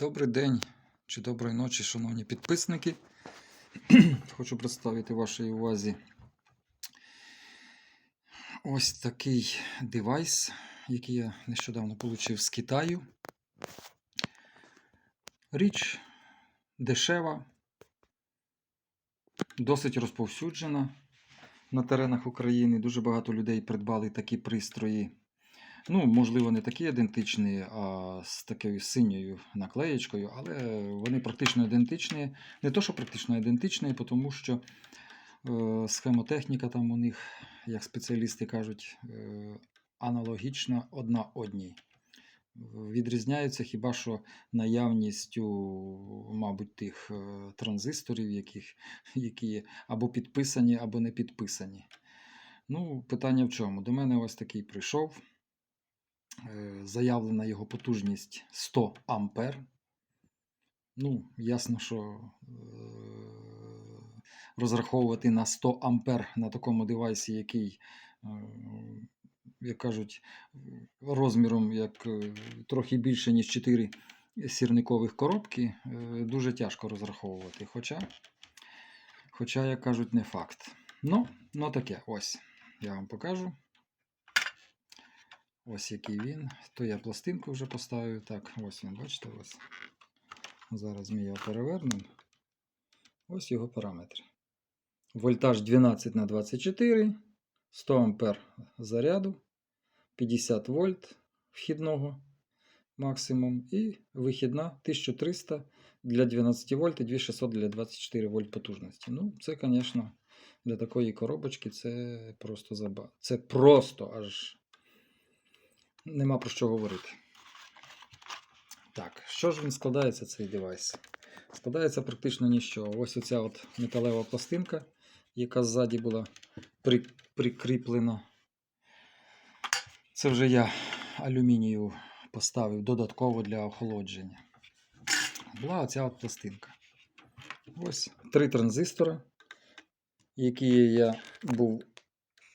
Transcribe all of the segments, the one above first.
Добрий день чи доброї ночі, шановні підписники. Хочу представити вашій увазі ось такий девайс, який я нещодавно отримав з Китаю. Річ дешева, досить розповсюджена на теренах України. Дуже багато людей придбали такі пристрої. Ну, можливо, не такі ідентичні, а з такою синьою наклеєчкою, але вони практично ідентичні. Не то, що практично ідентичні, тому що е, схемотехніка там у них, як спеціалісти кажуть, е, аналогічна одна одній. Відрізняються хіба що наявністю, мабуть, тих е, транзисторів, яких, які або підписані, або не підписані. Ну, питання в чому? До мене ось такий прийшов. Е, Заявлена його потужність 100 ампер. Ну, ясно, що е, розраховувати на 100 ампер на такому девайсі, який, е, як кажуть, розміром як трохи більше, ніж 4 сірникових коробки, дуже тяжко розраховувати. Хоча, хоча, як кажуть, не факт. Ну, ну таке, ось. Я вам покажу. Ось який він. То я пластинку вже поставив. Так, ось він, бачите, ось. Зараз ми його перевернемо. Ось його параметри. Вольтаж 12 на 24, 100 ампер заряду, 50 вольт вхідного максимум і вихідна 1300 для 12 вольт і 2600 для 24 вольт потужності. Ну, це, звісно, для такої коробочки це просто заба. Це просто аж нема про що говорити. Так, що ж він складається, цей девайс? Складається практично ніщо. Ось оця от металева пластинка, яка ззаді була при, прикріплена. Це вже я алюмінію поставив додатково для охолодження. Була оця от пластинка. Ось три транзистора, які я був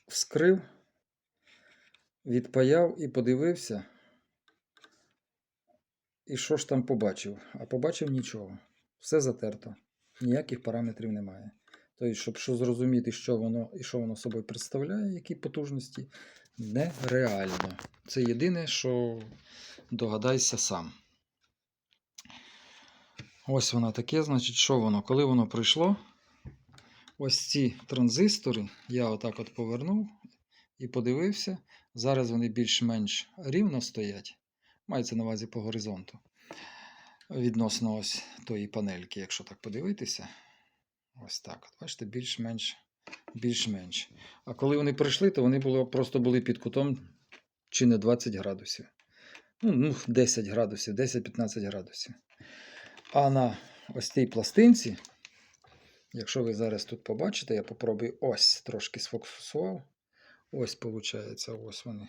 вскрив відпаяв і подивився. І що ж там побачив? А побачив нічого. Все затерто. Ніяких параметрів немає. Тобто, щоб що зрозуміти, що воно і що воно собою представляє, які потужності, нереально. Це єдине, що догадайся сам. Ось воно таке, значить, що воно? Коли воно прийшло, ось ці транзистори я отак от повернув і подивився. Зараз вони більш-менш рівно стоять. Мається на увазі по горизонту. Відносно ось тої панельки, якщо так подивитися. Ось так. Бачите, більш-менш. більш-менш. А коли вони прийшли, то вони було, просто були під кутом чи не 20 градусів. Ну, ну 10 градусів, 10-15 градусів. А на ось цій пластинці, якщо ви зараз тут побачите, я попробую ось трошки сфокусував. Ось, виходить, ось вони.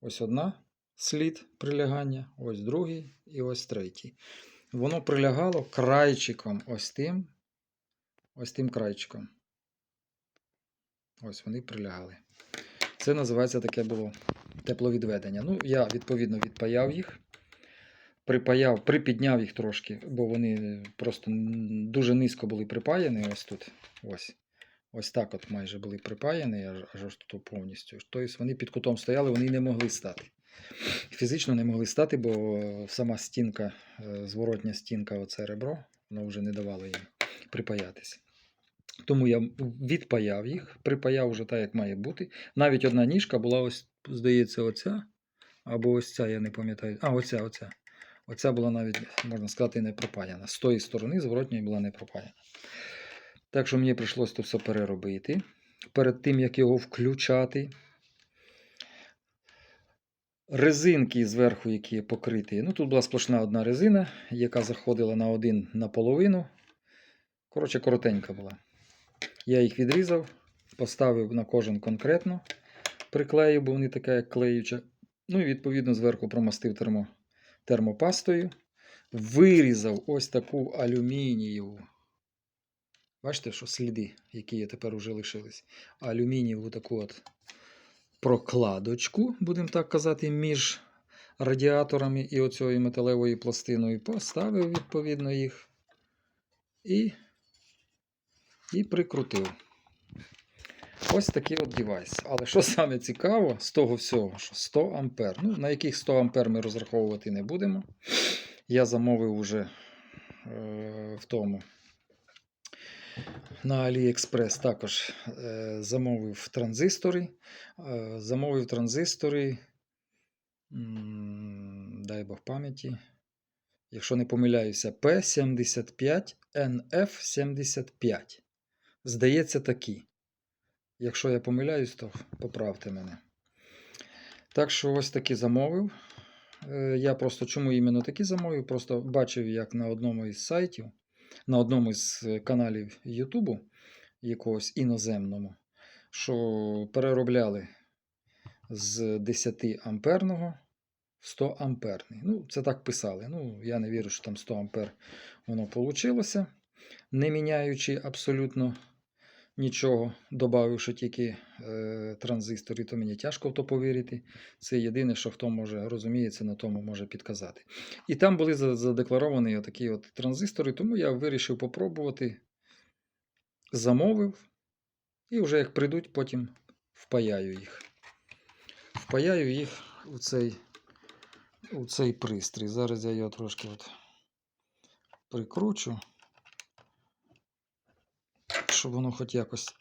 Ось одна слід прилягання, ось другий і ось третій. Воно прилягало крайчиком ось тим, ось тим крайчиком. Ось вони прилягали. Це називається таке було тепловідведення. Ну, я, відповідно, відпаяв їх. Припаяв, припідняв їх трошки, бо вони просто дуже низько були припаяні ось тут. Ось. Ось так от майже були припаяні, аж, тут повністю. Тобто вони під кутом стояли, вони не могли стати. Фізично не могли стати, бо сама стінка, е, зворотня стінка, оце ребро, воно вже не давало їм припаятися. Тому я відпаяв їх, припаяв вже так, як має бути. Навіть одна ніжка була ось, здається, оця. Або ось ця, я не пам'ятаю. А, оця, оця. Оця була навіть, можна сказати, не пропаяна. З тої сторони, зворотньої була не пропаяна. Так що мені прийшлося це все переробити. Перед тим, як його включати. Резинки зверху, які покриті. Ну, тут була сплошна одна резина, яка заходила на один наполовину. Коротше, коротенька була. Я їх відрізав, поставив на кожен конкретно, приклеїв, бо вони така, як клеюча. Ну і відповідно зверху промастив термо, термопастою. Вирізав ось таку алюмінієву. Бачите, що сліди, які тепер уже лишились. Алюмінієву таку от прокладочку, будемо так казати, між радіаторами і оцією металевою пластиною, поставив відповідно їх і, і прикрутив. Ось такий от девайс. Але що саме цікаво з того всього, що 100 ампер. Ну, на яких 100 ампер ми розраховувати не будемо. Я замовив уже е, в тому. На AliExpress також е, замовив транзистори. Е, замовив транзистори. Дай Бог пам'яті. Якщо не помиляюся, P75NF75. Здається, такі. Якщо я помиляюсь, то поправте мене. Так що ось такі замовив. Е, Я просто чому іменно такі замовив? Просто бачив, як на одному із сайтів, на одному із е, каналів Ютубу, якогось іноземному, що переробляли з 10 амперного в 100 амперний. Ну, це так писали. Ну, я не вірю, що там 100 ампер воно вийшло, не міняючи абсолютно нічого, додавши тільки е, транзистори, то мені тяжко в то повірити. Це єдине, що хто може розуміється, на тому може підказати. І там були задекларовані такі от транзистори, тому я вирішив попробувати, замовив, і вже як прийдуть, потім впаяю їх. Впаяю їх у цей, у цей пристрій. Зараз я його трошки от прикручу щоб воно хоч якось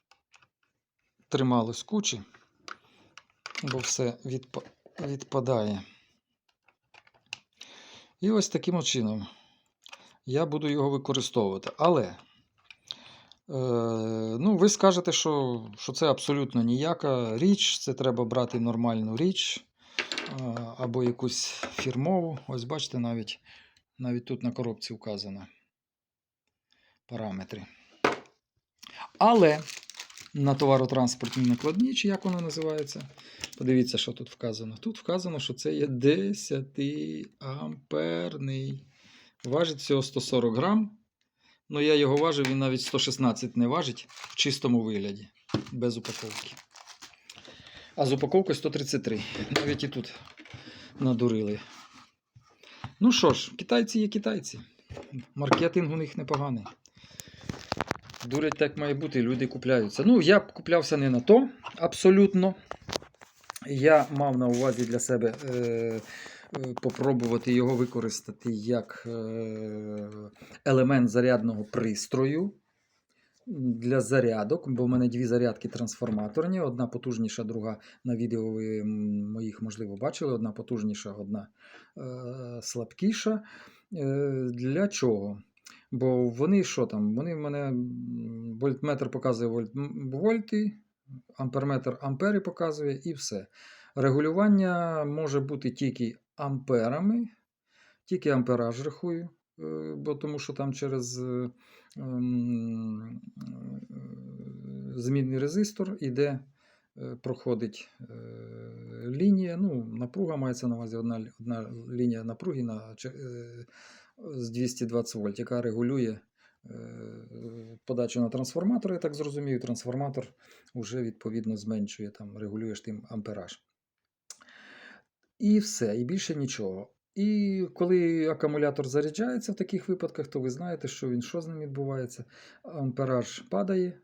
трималось кучі, бо все відпа- відпадає. І ось таким чином я буду його використовувати. Але е, ну, ви скажете, що, що це абсолютно ніяка річ, це треба брати нормальну річ е, або якусь фірмову. Ось бачите, навіть, навіть тут на коробці вказано параметри. Але на товаротранспортній накладні, чи як воно називається, подивіться, що тут вказано. Тут вказано, що це є 10 амперний. Важить всього 140 грам. Ну, я його важив, він навіть 116 не важить в чистому вигляді, без упаковки. А з упаковкою 133. Навіть і тут надурили. Ну що ж, китайці є китайці. Маркетинг у них непоганий. Дурять так має бути, люди купляються. Ну, я б куплявся не на то, абсолютно. Я мав на увазі для себе е, е, попробувати його використати як е, елемент зарядного пристрою для зарядок, бо в мене дві зарядки трансформаторні, одна потужніша, друга на відео ви моїх, можливо, бачили, одна потужніша, одна е, слабкіша. Е, для чого? Бо вони що там? Вони в мене вольтметр показує вольт, вольти, амперметр ампери показує і все. Регулювання може бути тільки амперами, тільки ампераж рахую, е, бо тому що там через е, ем, е, змінний резистор іде, проходить лінія. Ну, напруга мається на увазі одна, одна лінія напруги на, з 220 вольт, яка регулює е, подачу на трансформатор, я так зрозумів, трансформатор вже відповідно зменшує, там, регулюєш тим ампераж. І все, і більше нічого. І коли акумулятор заряджається в таких випадках, то ви знаєте, що він що з ним відбувається. Ампераж падає,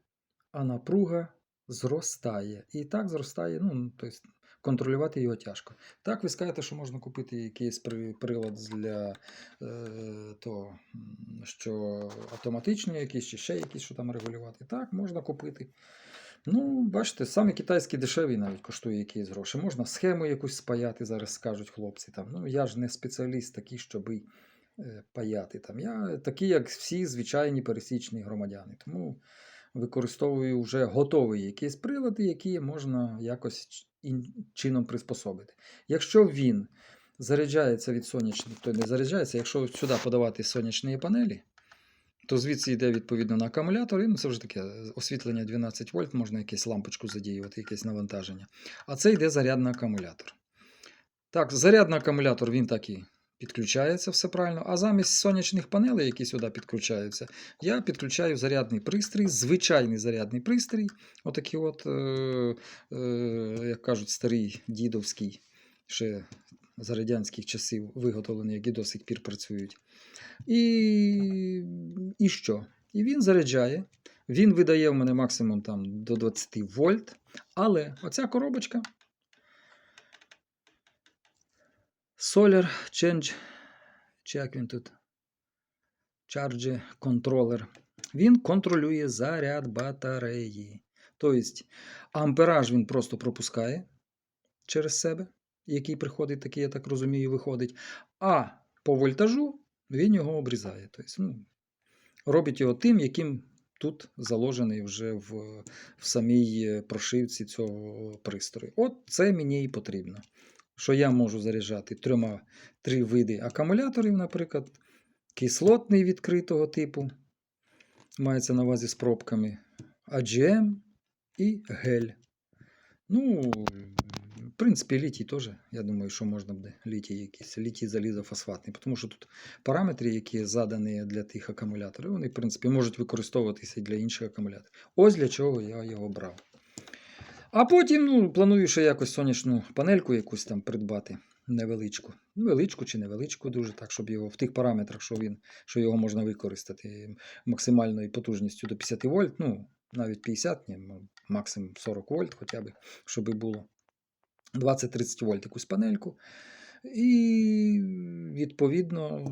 а напруга зростає. І так зростає, ну, тобто контролювати його тяжко. Так, ви скажете, що можна купити якийсь прилад для е, того, що автоматичні якісь, чи ще якісь, що там регулювати. Так, можна купити. Ну, бачите, саме китайський дешевий навіть коштує якісь гроші. Можна схему якусь спаяти, зараз скажуть хлопці. Там. Ну, я ж не спеціаліст такий, щоб е, паяти. Там. Я такий, як всі звичайні пересічні громадяни. Тому використовую вже готові якісь прилади, які можна якось чином приспособити. Якщо він заряджається від сонячних, то не заряджається, якщо сюди подавати сонячні панелі, то звідси йде відповідно на акумулятор, і ну, це вже таке освітлення 12 вольт, можна якусь лампочку задіювати, якесь навантаження. А це йде зарядний акумулятор. Так, зарядний акумулятор він так і підключається, все правильно. А замість сонячних панелей, які сюди підключаються, я підключаю зарядний пристрій, звичайний зарядний пристрій, отакий от, е, е, як кажуть, старий дідовський. ще за радянських часів виготовлені, які до сих пір працюють. І, і що? І він заряджає. Він видає в мене максимум там, до 20 вольт. Але оця коробочка Solar Change, чи як він тут? Charge Controller. Він контролює заряд батареї. Тобто ампераж він просто пропускає через себе, який приходить, такий, я так розумію, виходить. А по вольтажу він його обрізає. Тобто, ну, робить його тим, яким тут заложений вже в, в самій прошивці цього пристрою. От це мені і потрібно. Що я можу заряджати трьома три види акумуляторів, наприклад, кислотний відкритого типу, мається на увазі з пробками, AGM і гель. Ну, в принципі, літій теж, я думаю, що можна буде літій якийсь, літій залізофосфатний, тому що тут параметри, які задані для тих акумуляторів, вони, в принципі, можуть використовуватися і для інших акумуляторів. Ось для чого я його брав. А потім ну, планую ще якось сонячну панельку якусь там придбати. Невеличку. Невеличку чи невеличку дуже, так, щоб його в тих параметрах, що він, що його можна використати максимальною потужністю до 50 вольт, ну, навіть 50, ні, максимум 40 вольт хоча б, щоб було 20-30 вольт якусь панельку. І відповідно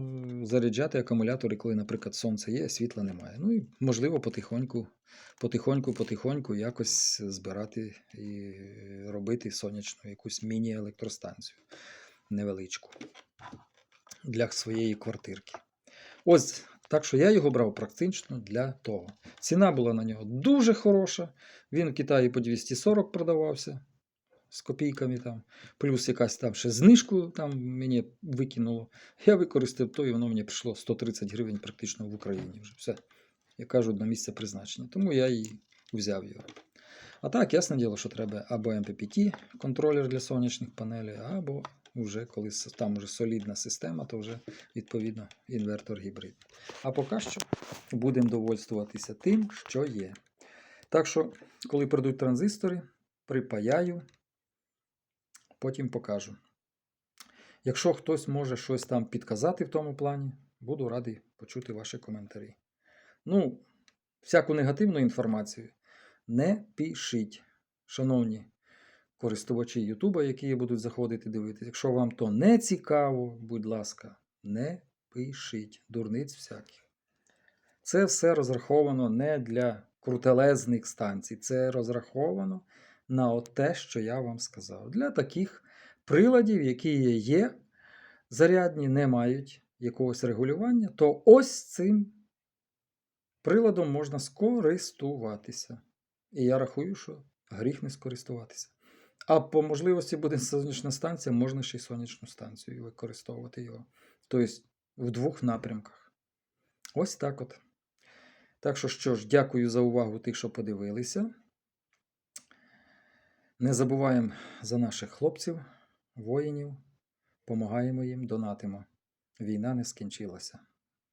заряджати акумулятори, коли, наприклад, сонце є, світла немає. Ну і можливо потихоньку, потихоньку, потихоньку якось збирати і робити сонячну якусь міні-електростанцію невеличку для своєї квартирки. Ось так що я його брав практично для того. Ціна була на нього дуже хороша. Він в Китаї по 240 продавався з копійками там, плюс якась там ще знижку там мені викинуло. Я використав то, і воно мені прийшло 130 гривень практично в Україні. вже Все, як кажуть, на місце призначення. Тому я і взяв його. А так, ясне діло, що треба або MPPT, контролер для сонячних панелей, або вже коли там вже солідна система, то вже відповідно інвертор гібрид. А поки що будемо довольствуватися тим, що є. Так що, коли прийдуть транзистори, припаяю, потім покажу. Якщо хтось може щось там підказати в тому плані, буду радий почути ваші коментарі. Ну, всяку негативну інформацію не пишіть, шановні користувачі Ютуба, які будуть заходити дивитися. Якщо вам то не цікаво, будь ласка, не пишіть дурниць всяких. Це все розраховано не для крутелезних станцій, це розраховано на от те, що я вам сказав. Для таких приладів, які є, зарядні, не мають якогось регулювання, то ось цим приладом можна скористуватися. І я рахую, що гріх не скористуватися. А по можливості буде сонячна станція, можна ще й сонячну станцію використовувати його. Тобто в двох напрямках. Ось так от. Так що що ж, дякую за увагу тих, що подивилися. Не забуваємо за наших хлопців, воїнів, помагаємо їм, донатимо. Війна не скінчилася.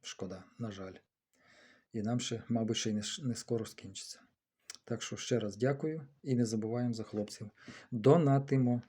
Шкода, на жаль. І нам ще, мабуть, ще й не, скоро скінчиться. Так що ще раз дякую і не забуваємо за хлопців. Донатимо.